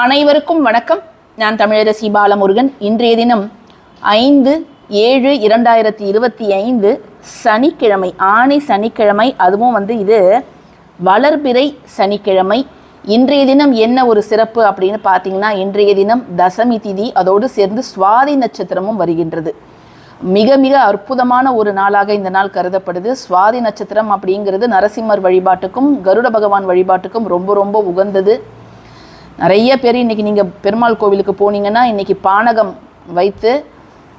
அனைவருக்கும் வணக்கம். நான் தமிழரசி பாலமுருகன். இன்றைய தினம் ஐந்து ஏழு இரண்டாயிரத்தி இருபத்தி ஐந்து சனிக்கிழமை ஆணை சனிக்கிழமை அதுவும் வந்து இது வளர்பிறை சனிக்கிழமை. இன்றைய தினம் என்ன ஒரு சிறப்பு அப்படின்னு பார்த்தீங்கன்னா இன்றைய தினம் தசமி திதி அதோடு சேர்ந்து சுவாதி நட்சத்திரமும் வருகின்றது. மிக மிக அற்புதமான ஒரு நாளாக இந்த நாள் கருதப்படுது. சுவாதி நட்சத்திரம் அப்படிங்கிறது நரசிம்மர் வழிபாட்டுக்கும் கருட பகவான் வழிபாட்டுக்கும் ரொம்ப ரொம்ப உகந்தது. நிறைய பேர் இன்னைக்கு நீங்கள் பெருமாள் கோவிலுக்கு போனீங்கன்னா இன்னைக்கு பானகம் வைத்து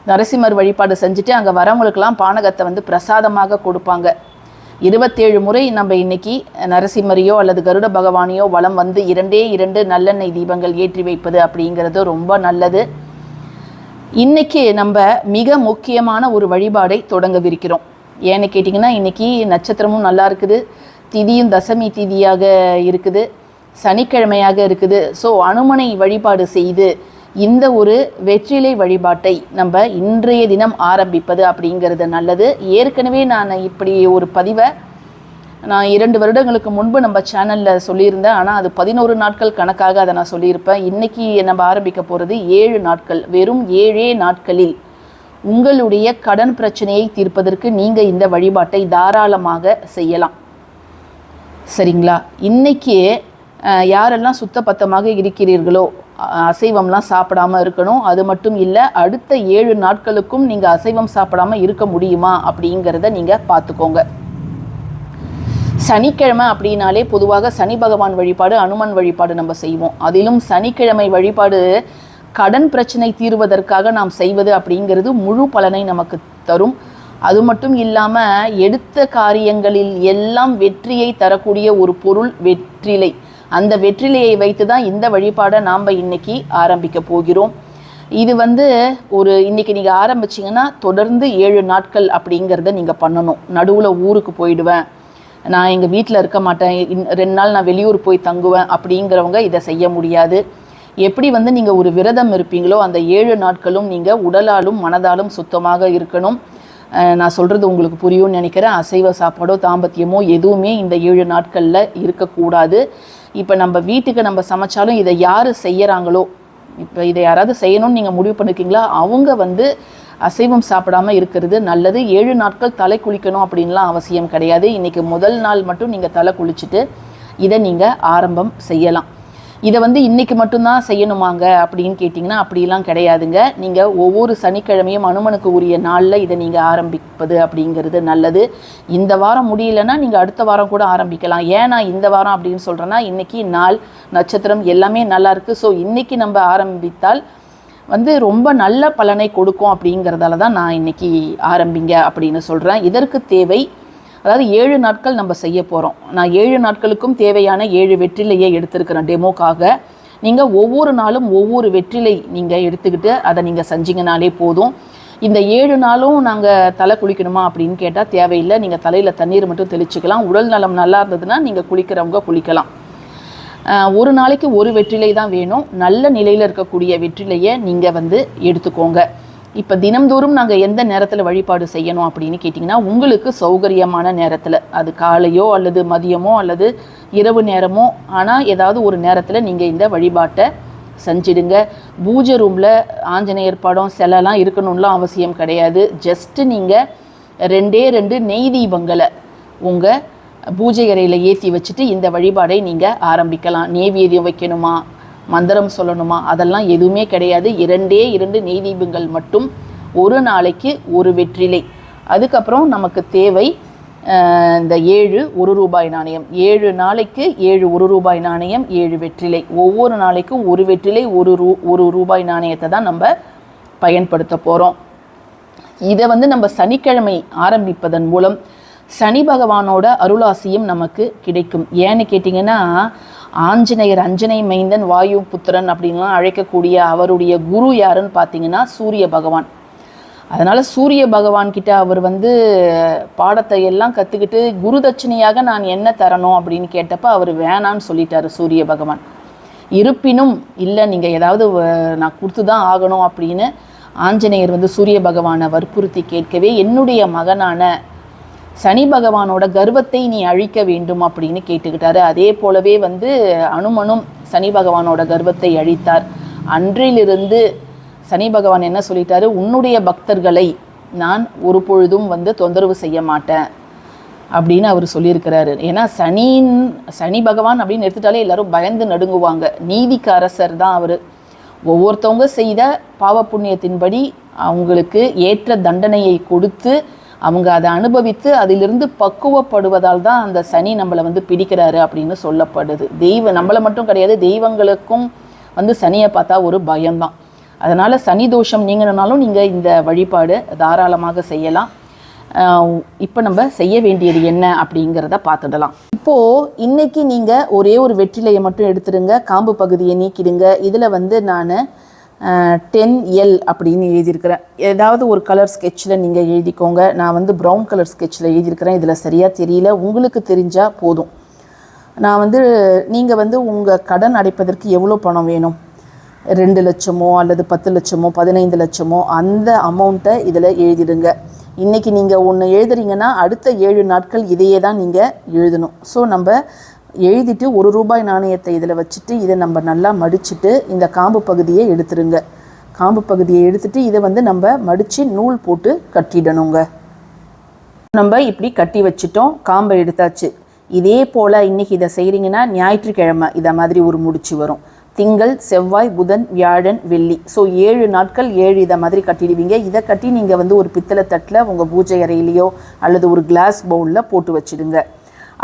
நரசிம்மர் வழிபாடு செஞ்சுட்டு அங்கே வரவங்களுக்கெல்லாம் பானகத்தை வந்து பிரசாதமாக கொடுப்பாங்க. இருபத்தேழு முறை நம்ம இன்னைக்கு நரசிம்மரையோ அல்லது கருட பகவானையோ வளம் வந்து இரண்டே இரண்டு நல்லெண்ணெய் தீபங்கள் ஏற்றி வைப்பது அப்படிங்கிறது ரொம்ப நல்லது. இன்னைக்கு நம்ம மிக முக்கியமான ஒரு வழிபாடை தொடங்கவிருக்கிறோம். ஏன்னு கேட்டிங்கன்னா இன்னைக்கு நட்சத்திரமும் நல்லா இருக்குது. திதியும் தசமி திதியாக இருக்குது. சனிக்கிழமையாக இருக்குது. ஸோ அனுமனை வழிபாடு செய்து இந்த ஒரு வெற்றிலை வழிபாட்டை நம்ம இன்றைய தினம் ஆரம்பிப்பது அப்படிங்கிறது நல்லது. ஏற்கனவே நான் இப்படி ஒரு பதிவை நான் இரண்டு வருடங்களுக்கு முன்பு நம்ம சேனலில் சொல்லியிருந்தேன். ஆனால் அது பதினோரு நாட்கள் கணக்காக அதை நான் சொல்லியிருப்பேன். இன்னைக்கு நம்ம ஆரம்பிக்க போகிறது ஏழு நாட்கள். வெறும் ஏழே நாட்களில் உங்களுடைய கடன் பிரச்சனையை தீர்ப்பதற்கு நீங்கள் இந்த வழிபாட்டை தாராளமாக செய்யலாம். சரிங்களா? இன்னைக்கு யாரெல்லாம் சுத்தபத்தமாக இருக்கிறீர்களோ அசைவம்லாம் சாப்பிடாம இருக்கணும். அது மட்டும் இல்லை அடுத்த ஏழு நாட்களுக்கும் நீங்கள் அசைவம் சாப்பிடாம இருக்க முடியுமா அப்படிங்கிறத நீங்கள் பார்த்துக்கோங்க. சனிக்கிழமை அப்படின்னாலே பொதுவாக சனி பகவான் வழிபாடு அனுமன் வழிபாடு நம்ம செய்வோம். அதிலும் சனிக்கிழமை வழிபாடு கடன் பிரச்சனை தீர்வதற்காக நாம் செய்வது அப்படிங்கிறது முழு பலனை நமக்கு தரும். அது மட்டும் இல்லாமல் எடுத்த காரியங்களில் எல்லாம் வெற்றியை தரக்கூடிய ஒரு பொருள் வெற்றிலை. அந்த வெற்றிலையை வைத்து தான் இந்த வழிபாடை நாம் இன்னைக்கு ஆரம்பிக்க போகிறோம். இது வந்து ஒரு இன்னைக்கு நீங்கள் ஆரம்பிச்சீங்கன்னா தொடர்ந்து ஏழு நாட்கள் அப்படிங்கிறத நீங்கள் பண்ணணும். நடுவில் ஊருக்கு போயிடுவேன். நான் எங்கள் வீட்டில் இருக்க மாட்டேன். இன்- ரெண்டு நாள் நான் வெளியூர் போய் தங்குவேன் அப்படிங்கிறவங்க இதை செய்ய முடியாது. எப்படி வந்து நீங்கள் ஒரு விரதம் இருப்பீங்களோ அந்த ஏழு நாட்களும் நீங்கள் உடலாலும் மனதாலும் சுத்தமாக இருக்கணும். நான் சொல்கிறது உங்களுக்கு புரியும்னு நினைக்கிறேன். அசைவ சாப்பாடோ தாம்பத்தியமோ எதுவுமே இந்த ஏழு நாட்களில் இருக்கக்கூடாது. இப்போ நம்ம வீட்டுக்கு நம்ம சமைச்சாலும் இதை யார் செய்கிறாங்களோ இப்போ இதை யாராவது செய்யணும்னு நீங்கள் முடிவு பண்ணிருக்கீங்களா? அவங்க வந்து அசைவம் சாப்பிடாம இருக்கிறது நல்லது. ஏழு நாட்கள் தலை குளிக்கணும் அப்படின்லாம் அவசியம் கிடையாது. இன்னைக்கு முதல் நாள் மட்டும் நீங்கள் தலை குளிச்சுட்டு இதை நீங்கள் ஆரம்பம் செய்யலாம். இதை வந்து இன்னைக்கு மட்டும்தான் செய்யணுமாங்க அப்படின்னு கேட்டிங்கன்னா அப்படிலாம் கிடையாதுங்க. நீங்கள் ஒவ்வொரு சனிக்கிழமையும் அனுமனுக்கு உரிய நாளில் இதை நீங்கள் ஆரம்பிப்பது அப்படிங்கிறது நல்லது. இந்த வாரம் முடியலன்னா நீங்கள் அடுத்த வாரம் கூட ஆரம்பிக்கலாம். ஏன் நான் இந்த வாரம் அப்படின்னு சொல்கிறேன்னா இன்றைக்கி நாள் நட்சத்திரம் எல்லாமே நல்லா இருக்குது ஸோ இன்றைக்கி நம்ம ஆரம்பித்தால் வந்து ரொம்ப நல்ல பலனை கொடுக்கும் அப்படிங்கிறதால தான் நான் இன்னைக்கு ஆரம்பிங்க அப்படின்னு சொல்கிறேன் இதற்கு தேவை அதாவது ஏழு நாட்கள் நம்ம செய்ய போகிறோம் நான் ஏழு நாட்களுக்கும் தேவையான ஏழு வெற்றிலையே எடுத்திருக்கிறேன் டெமோக்காக. நீங்கள் ஒவ்வொரு நாளும் ஒவ்வொரு வெற்றிலை நீங்கள் எடுத்துக்கிட்டு அதை நீங்கள் செஞ்சீங்கனாலே போதும். இந்த ஏழு நாளும் நாங்கள் தலை குளிக்கணுமா அப்படின்னு கேட்டால் தேவையில்லை. நீங்கள் தலையில் தண்ணீர் மட்டும் தெளிச்சுக்கலாம். உடல் நலம் நல்லா இருந்ததுன்னா நீங்கள் குளிக்கிறவங்க குளிக்கலாம். ஒரு நாளைக்கு ஒரு வெற்றிலை தான் வேணும். நல்ல நிலையில் இருக்கக்கூடிய வெற்றிலையை நீங்கள் வந்து எடுத்துக்கோங்க. இப்போ தினம்தோறும் நாங்கள் எந்த நேரத்தில் வழிபாடு செய்யணும் அப்படின்னு கேட்டிங்கன்னா உங்களுக்கு சௌகரியமான நேரத்தில் அது காலையோ அல்லது மதியமோ அல்லது இரவு நேரமோ ஆனால் ஏதாவது ஒரு நேரத்தில் நீங்கள் இந்த வழிபாட்டை செஞ்சிடுங்க. பூஜை ரூமில் ஆஞ்சநேயர் படம் சிலைலாம் இருக்கணும்லாம் அவசியம் கிடையாது. ஜஸ்ட்டு நீங்கள் ரெண்டே ரெண்டு நெய் தீபங்களை உங்கள் பூஜை அறையில் ஏற்றி வச்சுட்டு இந்த வழிபாடை நீங்கள் ஆரம்பிக்கலாம். நெய்வேதியம் வைக்கணுமா? மந்திரம் சொல்லணுமா? அதெல்லாம் எதுவுமே கிடையாது. இரண்டே இரண்டு நெய் தீபங்கள் மட்டும் ஒரு நாளைக்கு ஒரு வெற்றிலை. அதுக்கப்புறம் நமக்கு தேவை இந்த ஏழு ஒரு ரூபாய் நாணயம். ஏழு நாளைக்கு ஏழு ஒரு ரூபாய் நாணயம் ஏழு வெற்றிலை. ஒவ்வொரு நாளைக்கும் ஒரு வெற்றிலை ஒரு ரூ ஒரு ரூபாய் நாணயத்தை தான் நம்ம பயன்படுத்த போகிறோம் இதை வந்து நம்ம சனிக்கிழமை ஆரம்பிப்பதன் மூலம் சனி பகவானோட அருளாசியும் நமக்கு கிடைக்கும். ஏன்னு கேட்டிங்கன்னா ஆஞ்சநேயர் அஞ்சனை மைந்தன் வாயு புத்திரன் அப்படின்லாம் அழைக்கக்கூடிய அவருடைய குரு யாருன்னு பார்த்தீங்கன்னா சூரிய பகவான். அதனால் சூரிய பகவான் கிட்ட அவர் வந்து பாடத்தை எல்லாம் கற்றுக்கிட்டு குரு தட்சணையாக நான் என்ன தரணும் அப்படின்னு கேட்டப்ப அவர் வேணான்னு சொல்லிட்டாரு சூரிய பகவான். இருப்பினும் இல்லை நீங்கள் ஏதாவது வ- நான் கொடுத்து தான் ஆகணும் அப்படின்னு ஆஞ்சநேயர் வந்து சூரிய பகவானை வற்புறுத்தி கேட்கவே என்னுடைய மகனான சனி பகவானோட கர்வத்தை நீ அழிக்க வேண்டும் அப்படின்னு கேட்டுக்கிட்டாரு. அதே போலவே வந்து அனுமனும் சனி பகவானோட கர்வத்தை அழித்தார். அன்றிலிருந்து சனி பகவான் என்ன சொல்லிட்டாரு? உன்னுடைய பக்தர்களை நான் ஒரு பொழுதும் வந்து தொந்தரவு செய்ய மாட்டேன் அப்படின்னு அவர் சொல்லியிருக்கிறாரு. ஏன்னா சனின் சனி பகவான் அப்படின்னு எடுத்துட்டாலே எல்லாரும் பயந்து நடுங்குவாங்க. நீதிக்கு அரசர் தான் அவர். ஒவ்வொருத்தவங்க செய்த பாவ புண்ணியத்தின்படி அவங்களுக்கு ஏற்ற தண்டனையை கொடுத்து அவங்க அதை அனுபவித்து அதிலிருந்து பக்குவப்படுவதால் தான் அந்த சனி நம்மளை வந்து பிடிக்கிறாரு அப்படின்னு சொல்லப்படுது. தெய்வ நம்மளை மட்டும் கிடையாது தெய்வங்களுக்கும் வந்து சனியை பார்த்தா ஒரு பயம்தான். அதனால் சனி தோஷம் நீங்கணுனாலும் நீங்கள் இந்த வழிபாடு தாராளமாக செய்யலாம். இப்போ நம்ம செய்ய வேண்டியது என்ன அப்படிங்கிறத பார்த்துடலாம். இப்போது இன்றைக்கி நீங்கள் ஒரே ஒரு வெற்றிலையை மட்டும் எடுத்துடுங்க காம்பு பகுதியை நீக்கிடுங்க. இதில் வந்து நான் டென் எல் அப்படின்னு எழுதியிருக்கிறேன். ஏதாவது ஒரு கலர் ஸ்கெட்சில் நீங்கள் எழுதிக்கோங்க. நான் வந்து ப்ரௌன் கலர் ஸ்கெட்சில் எழுதியிருக்கிறேன். இதில் சரியாக தெரியல. உங்களுக்கு தெரிஞ்சால் போதும். நான் வந்து நீங்கள் வந்து உங்கள் கடன் அடைப்பதற்கு எவ்வளோ பணம் வேணும்? ரெண்டு லட்சமோ அல்லது பத்து லட்சமோ பதினைந்து லட்சமோ அந்த அமௌண்ட்டை இதில் எழுதிடுங்க. இன்றைக்கி நீங்கள் ஒன்று எழுதுறீங்கன்னா அடுத்த ஏழு நாட்கள் இதையே தான் நீங்கள் எழுதணும். ஸோ நம்ம எழுதிட்டு ஒரு ரூபாய் நாணயத்தை இதில் வச்சுட்டு இதை நம்ம நல்லா மடிச்சுட்டு இந்த காம்பு பகுதியை எடுத்துருங்க. காம்பு பகுதியை எடுத்துட்டு இதை வந்து நம்ம மடித்து நூல் போட்டு கட்டிடணுங்க. நம்ம இப்படி கட்டி வச்சிட்டோம். காம்பை எடுத்தாச்சு. இதே போல் இன்றைக்கி இதை செய்கிறீங்கன்னா ஞாயிற்றுக்கிழமை இதை மாதிரி ஒரு முடிச்சு வரும். திங்கள் செவ்வாய் புதன் வியாழன் வெள்ளி. ஸோ ஏழு நாட்கள் ஏழு இதை மாதிரி கட்டிடுவீங்க. இதை கட்டி நீங்கள் வந்து ஒரு பித்தளை தட்டில் உங்கள் பூஜை அறையிலையோ அல்லது ஒரு கிளாஸ் பவுலில் போட்டு வச்சிடுங்க.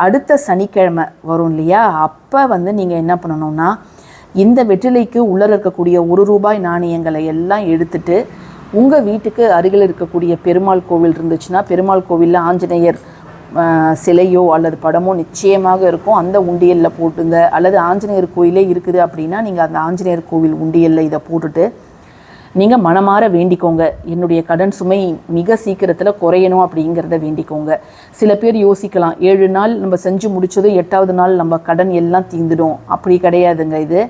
அடுத்த சனிக்கிழமை வரும் இல்லையா? அப்போ வந்து நீங்கள் என்ன பண்ணணும்னா இந்த வெற்றிலைக்கு உள்ளே இருக்கக்கூடிய ஒரு ரூபாய் நாணயங்களை எல்லாம் எடுத்துட்டு உங்கள் வீட்டுக்கு அருகில் இருக்கக்கூடிய பெருமாள் கோவில் இருந்துச்சுன்னா பெருமாள் கோவிலில் ஆஞ்சநேயர் சிலையோ அல்லது படமோ நிச்சயமாக இருக்கும். அந்த உண்டியலில் போட்டுங்க. அல்லது ஆஞ்சநேயர் கோயிலே இருக்குது அப்படின்னா நீங்கள் அந்த ஆஞ்சநேயர் கோவில் உண்டியலில் இதை போட்டுட்டு நீங்கள் மனமாற வேண்டிக்கோங்க. என்னுடைய கடன் சுமை மிக சீக்கிரத்தில் குறையணும் அப்படிங்கிறத வேண்டிக்கோங்க. சில பேர் யோசிக்கலாம் ஏழு நாள் நம்ம செஞ்சு முடிச்சதும் எட்டாவது நாள் நம்ம கடன் எல்லாம் தீந்துடும். அப்படி கிடையாதுங்க இது.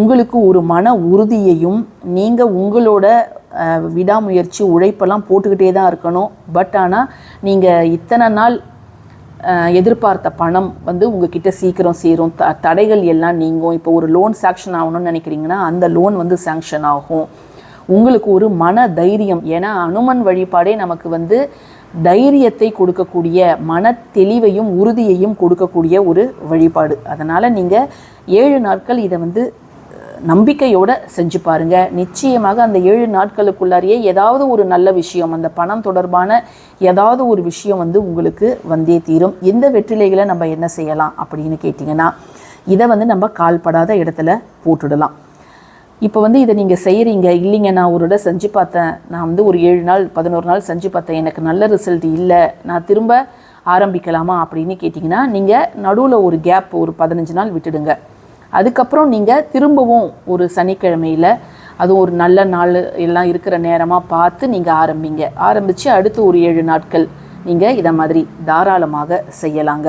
உங்களுக்கு ஒரு மன உறுதியையும் நீங்கள் உங்களோட விடாமுயற்சி உழைப்பெல்லாம் போட்டுக்கிட்டே தான் இருக்கணும். பட் ஆனால் நீங்கள் இத்தனை நாள் எதிர்பார்த்த பணம் வந்து உங்ககிட்ட சீக்கிரம் சேரும். த தடைகள் எல்லாம் நீங்கும். இப்போ ஒரு லோன் சாங்ஷன் ஆகணும்னு நினைக்கிறீங்கன்னா அந்த லோன் வந்து சாங்ஷன் ஆகும். உங்களுக்கு ஒரு மன தைரியம். ஏன்னா அனுமன் வழிபாடே நமக்கு வந்து தைரியத்தை கொடுக்கக்கூடிய மன தெளிவையும் உறுதியையும் கொடுக்கக்கூடிய ஒரு வழிபாடு. அதனால் நீங்கள் ஏழு நாட்கள் இதை வந்து நம்பிக்கையோட செஞ்சு பாருங்க. நிச்சயமாக அந்த ஏழு நாட்களுக்குள்ளாரியே ஏதாவது ஒரு நல்ல விஷயம் அந்த பணம் தொடர்பான ஏதாவது ஒரு விஷயம் வந்து உங்களுக்கு வந்தே தீரும். இந்த வெற்றிலைகளை நம்ம என்ன செய்யலாம் அப்படின்னு கேட்டிங்கன்னா இதை வந்து நம்ம கால்படாத இடத்துல போட்டுடலாம். இப்போ வந்து இதை நீங்கள் செய்கிறீங்க இல்லைங்க நான் ஒரு இடம் செஞ்சு பார்த்தேன். நான் வந்து ஒரு ஏழு நாள் பதினோரு நாள் செஞ்சு பார்த்தேன். எனக்கு நல்ல ரிசல்ட் இல்லை. நான் திரும்ப ஆரம்பிக்கலாமா அப்படின்னு கேட்டிங்கன்னா நீங்கள் நடுவில் ஒரு கேப் ஒரு பதினஞ்சு நாள் விட்டுடுங்க. அதுக்கப்புறம் நீங்கள் திரும்பவும் ஒரு சனிக்கிழமையில் அதுவும் ஒரு நல்ல நாள் எல்லாம் இருக்கிற நேரமாக பார்த்து நீங்கள் ஆரம்பிங்க. ஆரம்பித்து அடுத்து ஒரு ஏழு நாட்கள் நீங்கள் இதை மாதிரி தாராளமாக செய்யலாங்க.